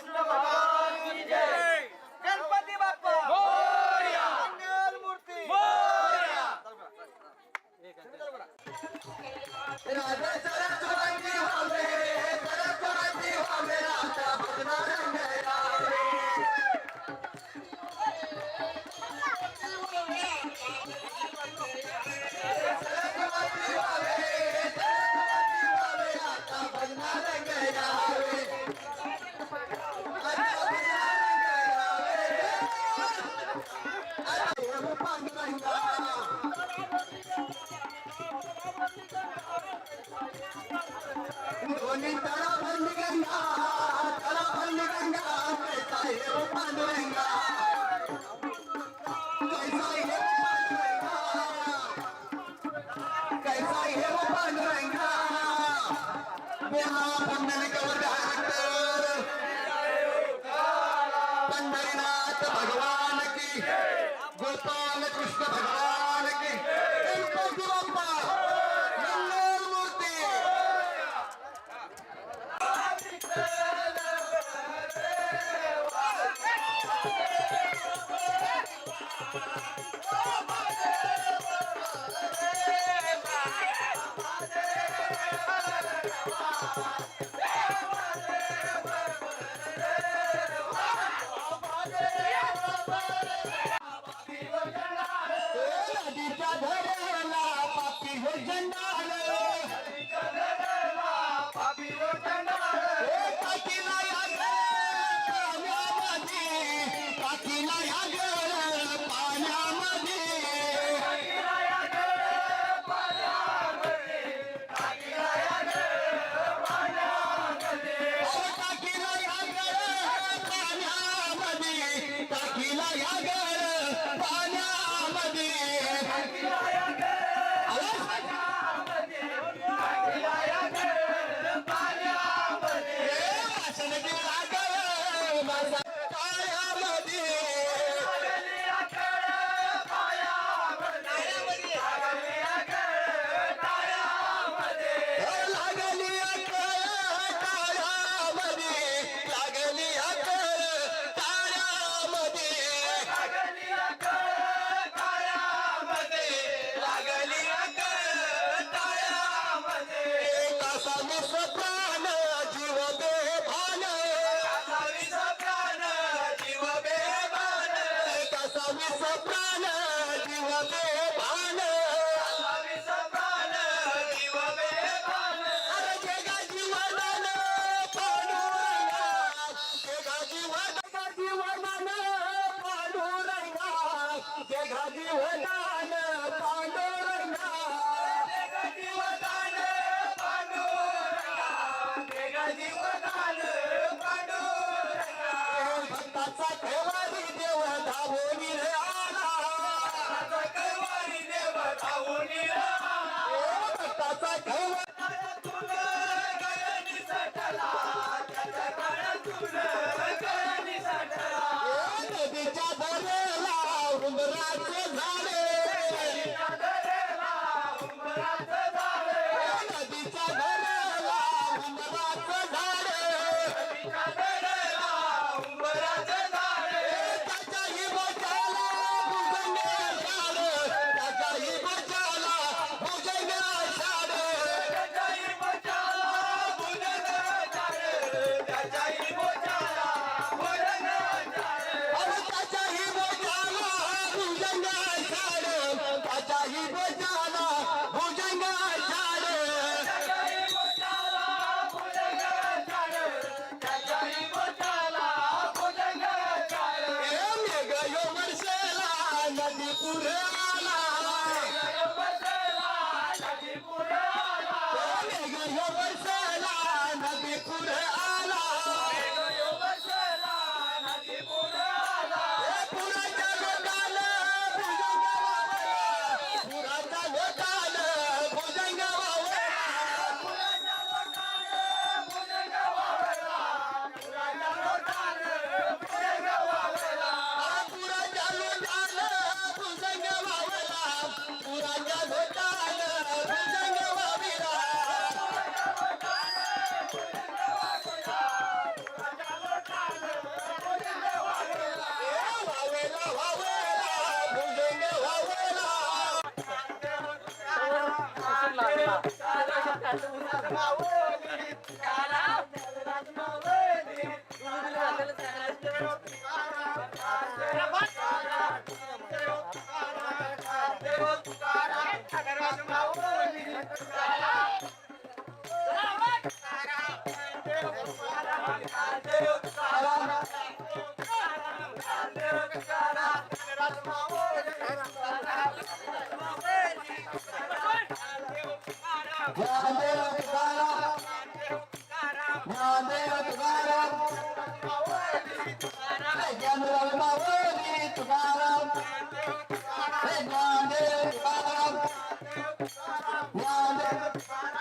박수로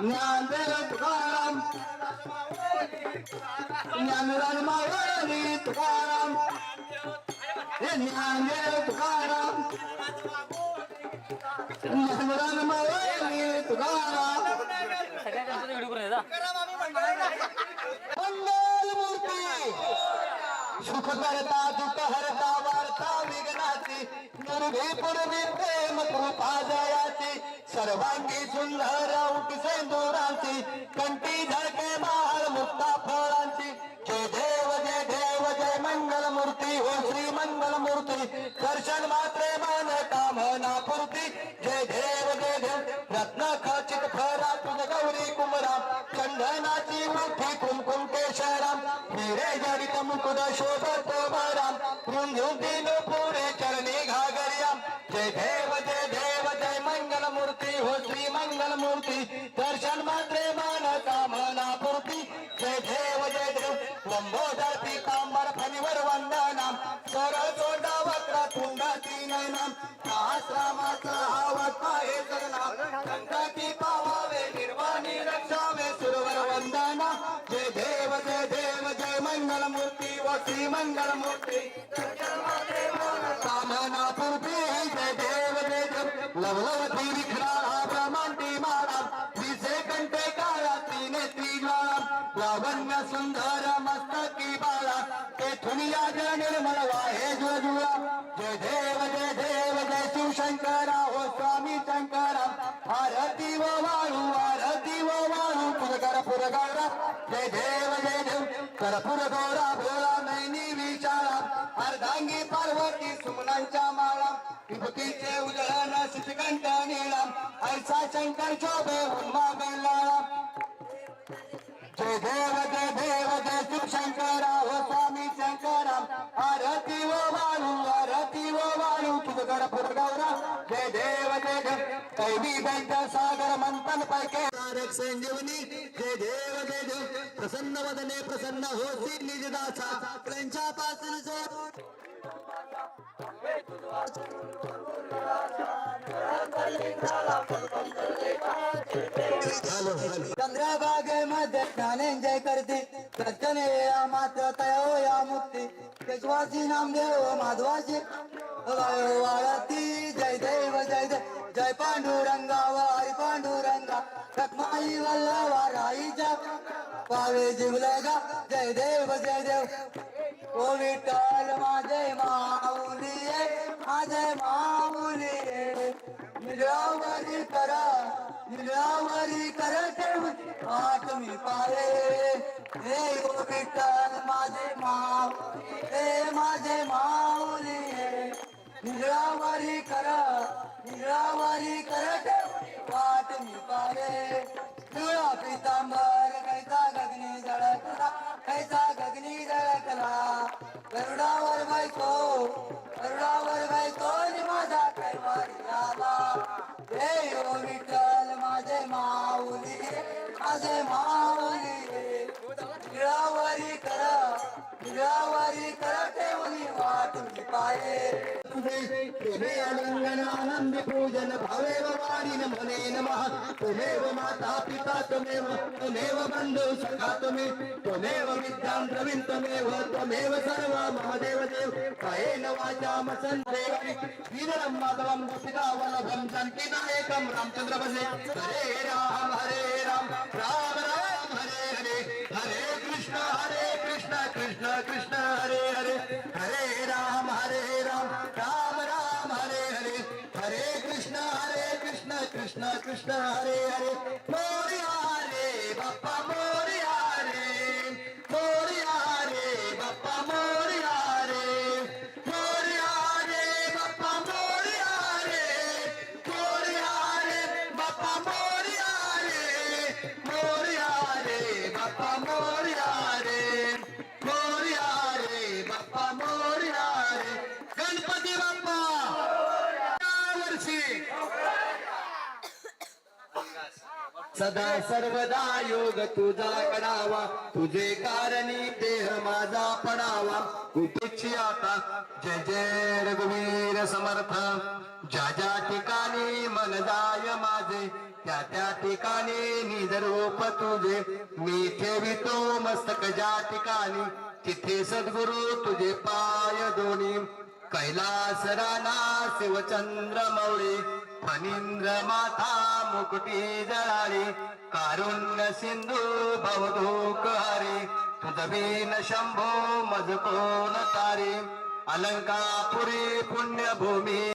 ज्ञानदेव तुकाराम ज्ञानराज तुकाराम हे ज्ञानदेव तुकाराम ज्ञानराज तुकाराम मंगल मूर्ती सुख करता दुःख हरता वार्ता विघ्नाची दुर्भी पूर्वी प्रेम कृपा जयाची सर्वांगी सुंदर उठ सेंदुराची कंटी झळके महाल मुक्ता फळांची. जय देव जय देव जय मंगल मूर्ती हो श्री मंगल मूर्ती दर्शन मात्रे मन कामना पूर्ती जय देव जय देव. रत्न खचित फरा तुझ गौरी कुमरा चंदनाची मुठी कुमकुम केशराम. हिरे जडित मुकुद शोभत बराम रुंझुंती पुढे श्री मूर्ती दर्शन मात्रे मान कामना पूर्ती जय देव जय देव. लंबोदर पितांबर फणीवर वंदना सरळ तोंडा वक्र तुंडाची नयनाम. आश्रमाचा आवत आहे सरनाम. संकटी पावावे निर्वाणी रक्षावे सुरवर वंदना. जय देव जय देव जय मंगल मूर्ती व श्री मंगल मूर्ती. कामना पूर्ती जय देव जय देव. लवलवती विखराळा तेथून या जळ निर्मळ वाहे जुळजुळा जय देव जय देव जय शिवशंकरा हो स्वामी शंकरा भारती व वाळू भारती व वाळू. पुरकर पुरगारा जय देव जय देव. करपुर गौरा भोळा नैनी विचारा अर्धांगी पार्वती सुमनांच्या माळा. विभूतीचे उजळण शिशकंठ निळा. ऐसा शंकर शोभे उन्मा बेलाळा जय देव जय देव जय शिवशंकरा हो वाळू तुझगड जय देव जय देव. कैवी दैत्य सागर मंथन पैके. तारक संजीवनी जय देव जय देव. प्रसन्न वदने प्रसन्न होती निजदासा. त्यांच्या पासून जो चंद्रभागेमध्ये ज्ञानेंजय करते. सज्जने या मात्र तयो या मुक्ती. केशवासी नामदेव माधवाची वाळती. जय देव जय देव. जय पांडुरंगा वाई पांडुरंगा. रखमाई वल्ला वाराई जा. पावे जिवलेगा जय देव जय देव. ओ विठ्ठल माझे माऊलीये माझे माऊलीये निरावरी करा निरावरी कर ठेव आठ मी पाये हे ओ विठ्ठल माझे माऊ हे माझे माऊली निरावरी कर निरावारी कर वाट मी पाये पिवळा पितांबर कैसा गगनी जळकला कैसा गगनी जळकला. गरुडावर बायको गरुडावर बायको नि माझा कैवारी आला. हे ओ विठ्ठल माझे माऊली माझे माऊली. निळावारी कर निरावरी कर ठेवली वाट मी पाये तुझे आलिंगन आनंद पूजन भावेव वाणीन म्हणे नमः तुमेव माता पिता तुमेव तुमेव बंधु सखा तुमे तुमेव विद्यां द्रविण तुमेव त्वमेव सर्वा मम देव देव कायेन वाचा मसन् देवि वीरं माधवं गोपिका वल्लभं जानकीनायकं रामचंद्र भजे हरे राम हरे राम राम कृष्ण कृष्ण हरे हरे सदा सर्वदा योग तुझा करावा. तुझे कारणी देह माझा पडावा उपेक्षी आता जय जय रघुवीर समर्थ. ज्या ज्या ठिकाणी मन जाय माझे त्या त्या ठिकाणी निजरूप तुझे. मी ठेवितो मस्तक ज्या ठिकाणी तिथे सद्गुरु तुझे पाय दोन्ही कैलास राणा शिवचंद्र मौळी फणींद्र माथा मुकुटी जळाली कारुण्य सिंधू भवधूक हरे तुझ बीन शंभो मज कोण तारे अलंकापुरी पुण्यभूमी